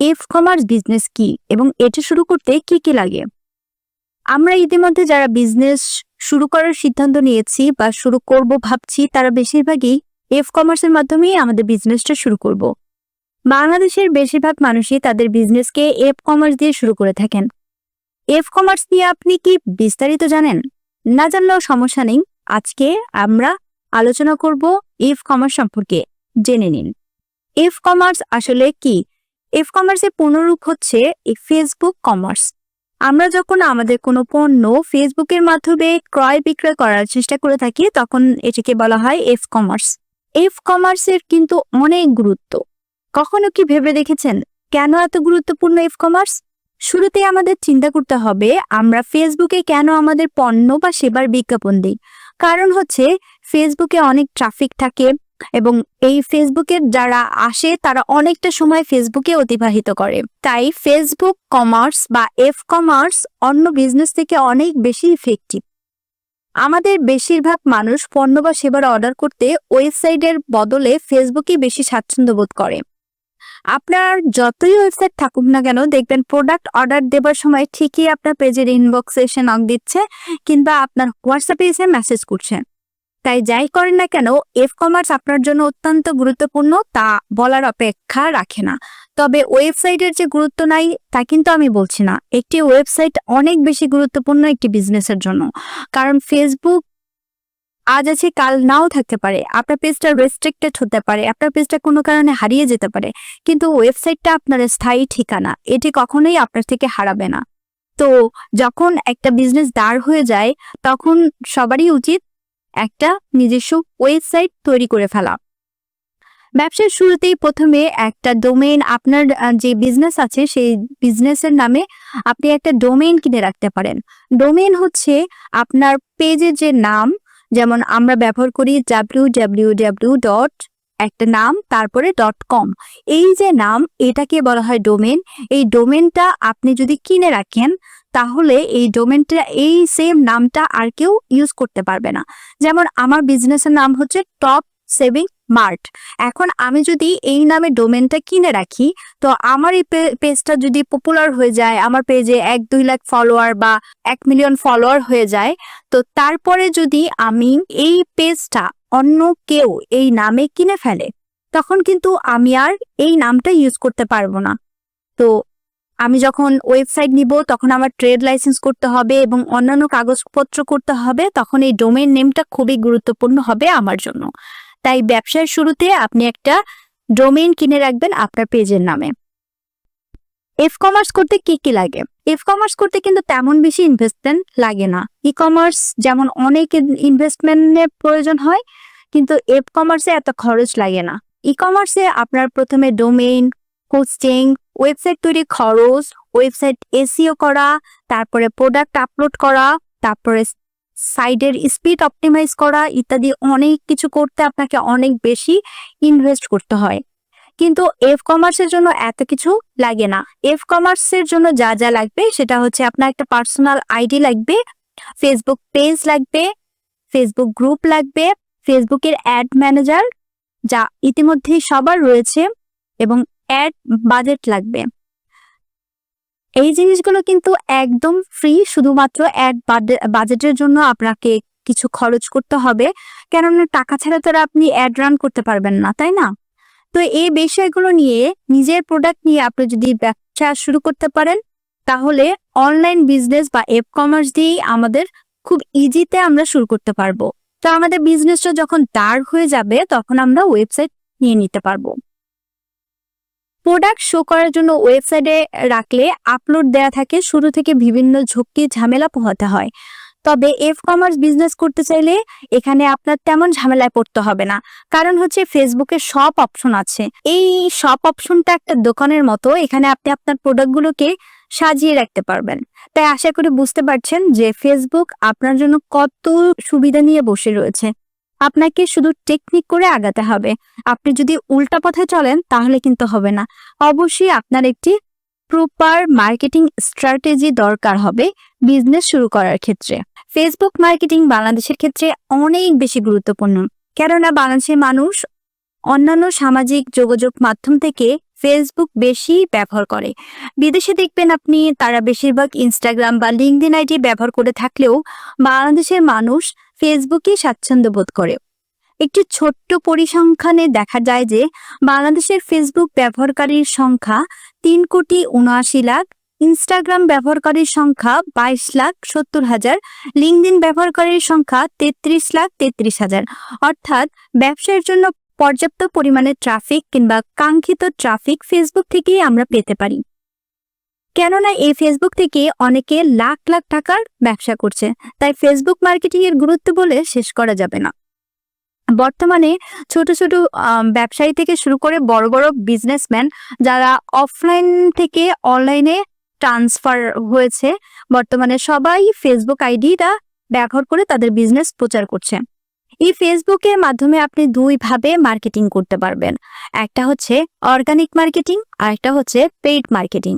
F commerce business কি এবং এটা শুরু করতে কি কি লাগে? আমরা ইতিমধ্যে যারা বিজনেস শুরু করার সিদ্ধান্ত নিয়েছি বা শুরু করব ভাবছি, তারা বেশিরভাগই এফ কমার্সের মাধ্যমেই আমাদের বিজনেসটা শুরু করব। বাংলাদেশের বেশিরভাগ মানুষই তাদের বিজনেসকে এফ কমার্স দিয়ে শুরু করে থাকেন। এফ কমার্স দিয়ে আপনি কি বিস্তারিত জানেন? না জানলেও সমস্যা নেই, আজকে আমরা আলোচনা করব এফ কমার্স সম্পর্কে। জেনে নিন। এফ কমার্স আসলে কি? এফ কমার্সের পুনরূপ হচ্ছে ফেসবুক কমার্স আমরা যখন আমাদের কোনো পণ্য ফেসবুকের মাধ্যমে ক্রয় বিক্রয় করার চেষ্টা করে থাকি, তখন এটিকে বলা হয় এফ কমার্স এফ কমার্সের কিন্তু অনেক গুরুত্ব। কখনো কি ভেবে দেখেছেন কেন এত গুরুত্বপূর্ণ এফ কমার্স শুরুতে আমাদের চিন্তা করতে হবে, আমরা ফেসবুকে কেন আমাদের পণ্য বা সেবার বিজ্ঞাপন দিই? কারণ হচ্ছে ফেসবুকে অনেক ট্রাফিক থাকে এবং এই ফেসবুকের যারা আসে, তারা অনেকটা সময় ফেসবুকে অতিবাহিত করে। তাই ফেসবুক কমার্স বা এফ কমার্স অন্য বিজনেস থেকে অনেক বেশি ইফেক্টিভ আমাদের বেশিরভাগ মানুষ পণ্য বা সেবার অর্ডার করতে ওয়েবসাইটের বদলে ফেসবুকে বেশি স্বাচ্ছন্দ্য বোধ করে। আপনার যতই ওয়েবসাইট থাকুক না কেন, দেখবেন প্রোডাক্ট অর্ডার দেবার সময় ঠিকই আপনার পেজের ইনবক্সে এসে নক দিচ্ছে, কিংবা আপনার হোয়াটসঅ্যাপে এসে মেসেজ করছে। তাই যাই করেন না কেন এফ কমার্স আপনার জন্য অত্যন্ত গুরুত্বপূর্ণ, তা বলার অপেক্ষা রাখে না। তবে ওয়েবসাইটের যে গুরুত্ব নাই, তা কিন্তু আমি বলছি না। একটি ওয়েবসাইট অনেক বেশি গুরুত্বপূর্ণ একটি বিজনেসের জন্য। কারণ ফেসবুক আজ আছে, কাল নাও থাকতে পারে। আপনার পেজটা রেস্ট্রিক্টেড হতে পারে। আপনার পেজটা কোনো কারণে হারিয়ে যেতে পারে। কিন্তু ওয়েবসাইটটা আপনার স্থায়ী ঠিকানা, এটি কখনোই আপনার থেকে হারাবে না। তো যখন একটা বিজনেস দাঁড় হয়ে যায়, তখন সবারই উচিত একটা নিজস্ব ওয়েবসাইট তৈরি করে ফেলা। ব্যবসার শুরুতেই প্রথমে একটা ডোমেইন আপনার যে বিজনেস আছে, সেই বিজনেসের নামে আপনি একটা ডোমেইন কিনে রাখতে পারেন। ডোমেইন হচ্ছে আপনার পেজের যে নাম, যেমন আমরা ব্যবহার করি ডাব্লিউ ডাব্লিউ ডাব্লিউ ডট একটা নাম, তারপরে. ডট কম এই যে নাম, এটাকে বলা হয় ডোমেন এই ডোমেনটা আপনি যদি কিনে রাখেন তাহলে এই ডোমেনটা, এই সেম নামটা আর কেউ ইউজ করতে পারবে না। যেমন আমার বিজনেসের নাম হচ্ছে টপ সেভিং মার্ট এখন আমি যদি এই নামে ডোমেনটা কিনে রাখি, তো আমার এই পেজটা যদি পপুলার হয়ে যায়, আমার পেজে এক, দুই লাখ ফলোয়ার বা এক মিলিয়ন ফলোয়ার হয়ে যায়, তো তারপরে যদি আমি এই পেজটা অন্য কেউ এই নামে কিনে ফেলে, তখন কিন্তু আমি আর এই নামটা ইউজ করতে পারব না। তো আমি যখন ওয়েবসাইট নিব, তখন আমার ট্রেড লাইসেন্স করতে হবে এবং অন্যান্য কাগজপত্র করতে হবে, তখন এই ডোমেন নেমটা খুবই গুরুত্বপূর্ণ হবে আমার জন্য। তাই ব্যবসার শুরুতে আপনি একটা ডোমেইন কিনে রাখবেন আপনার পেজের নামে। এফ কমার্স করতে কি কি লাগে? এফ কমার্স করতে কিন্তু তেমন বেশি ইনভেস্টমেন্ট লাগে না। ই কমার্স যেমন অনেক ইনভেস্টমেন্টের প্রয়োজন হয়, কিন্তু এফ কমার্সে এত খরচ লাগে না। ই কমার্সে আপনার প্রথমে ডোমেইন হোস্টিং ওয়েবসাইট তৈরি খরচ ওয়েবসাইট এসিও করা, তারপরে প্রোডাক্ট আপলোড করা, তারপরে সাইডের স্পিড অপটিমাইজ করা ইত্যাদি অনেক কিছু করতে আপনাকে অনেক বেশি ইনভেস্ট করতে হয়। কিন্তু এফ কমার্সের জন্য এত কিছু লাগে না। এফ কমার্সের জন্য যা যা লাগবে সেটা হচ্ছে আপনার একটা পার্সোনাল আইডি লাগবে ফেসবুক পেজ লাগবে ফেসবুক গ্রুপ লাগবে ফেসবুকের অ্যাড ম্যানেজার যা ইতিমধ্যেই সবার রয়েছে এবং অ্যাড বাজেট লাগবে। এই জিনিসগুলো কিন্তু একদম ফ্রি শুধুমাত্র অ্যাড বাজেটের জন্য আপনাকে কিছু খরচ করতে হবে। কেননা টাকা ছাড়া তো আর আপনি অ্যাড রান করতে পারবেন না, তাই না? তো এই বিষয়গুলো নিয়ে, নিজের প্রোডাক্ট নিয়ে আপনি যদি ব্যবসা শুরু করতে পারেন, তাহলে অনলাইন বিজনেস বা এপ কমার্স দিয়েই আমাদের খুব ইজিতে আমরা শুরু করতে পারব। তো আমাদের বিজনেসটা যখন দাঁড় হয়ে যাবে, তখন আমরা ওয়েবসাইট নিয়ে নিতে পারব। প্রোডাক্ট শো করার জন্য ওয়েবসাইটে রাখলে আপলোড দেয়া থাকে। শুরু থেকে বিভিন্ন ঝুঁকি ঝামেলা পোহাতে হয়। তবে এফ কমার্স বিজনেস করতে চাইলে এখানে আপনার তেমন ঝামেলায় পড়তে হবে না। কারণ হচ্ছে ফেসবুকে সব অপশন আছে। এই সব অপশনটা একটা দোকানের মতো। এখানে আপনি আপনার প্রোডাক্টগুলোকে সাজিয়ে রাখতে পারবেন। তাই আশা করি বুঝতে পারছেন যে ফেসবুক আপনার জন্য কত সুবিধা নিয়ে বসে রয়েছে। আপনাকে শুধু টেকনিক করে আগাতে হবে। আপনি যদি উল্টা পথে চলেন, তাহলে কিন্তু হবে না। অবশ্যই আপনার একটি প্রপার মার্কেটিং স্ট্র্যাটেজি দরকার হবে বিজনেস শুরু করার ক্ষেত্রে। ফেসবুক মার্কেটিং বাংলাদেশের ক্ষেত্রে অনেক বেশি গুরুত্বপূর্ণ। কেননা বাংলাদেশের মানুষ অন্যান্য সামাজিক যোগাযোগ মাধ্যম থেকে ফেসবুক বেশি ব্যবহার করে। বিদেশে দেখবেন আপনি, তারা বেশিরভাগ ইনস্টাগ্রাম বা লিঙ্কডিন আইডি ব্যবহার করে থাকলেও বাংলাদেশের মানুষ ফেসবুকে স্বাচ্ছন্দ্য বোধ করে। একটি ছোট্ট পরিসংখ্যানে দেখা যায় যে, বাংলাদেশের ফেসবুক ব্যবহারকারীর সংখ্যা তিন কোটি উনআশি লাখ, ইনস্টাগ্রাম ব্যবহারকারীর সংখ্যা বাইশ লাখ সত্তর হাজার লিঙ্কডিন ব্যবহারকারীর সংখ্যা তেত্রিশ লাখ তেত্রিশ হাজার। অর্থাৎ ব্যবসায়ের জন্য পর্যাপ্ত পরিমাণে ট্রাফিক কিংবা কাঙ্ক্ষিত ট্রাফিক ফেসবুক থেকেই আমরা পেতে পারি। কেননা এই ফেসবুক থেকে অনেকে লাখ লাখ টাকার ব্যবসা করছে। তাই ফেসবুক মার্কেটিং এর গুরুত্ব বলে শেষ করা যাবে না। বর্তমানে ছোট ছোট ব্যবসায়ী থেকে শুরু করে বড় বড় বিজনেসম্যান যারা অফলাইন থেকে অনলাইনে ট্রান্সফার হয়েছে, বর্তমানে সবাই ফেসবুক আইডিটা ব্যবহার করে তাদের বিজনেস প্রচার করছে। এই ফেসবুকের মাধ্যমে আপনি দুই ভাবে মার্কেটিং করতে পারবেন। একটা হচ্ছে অর্গানিক মার্কেটিং আর একটা হচ্ছে পেইড মার্কেটিং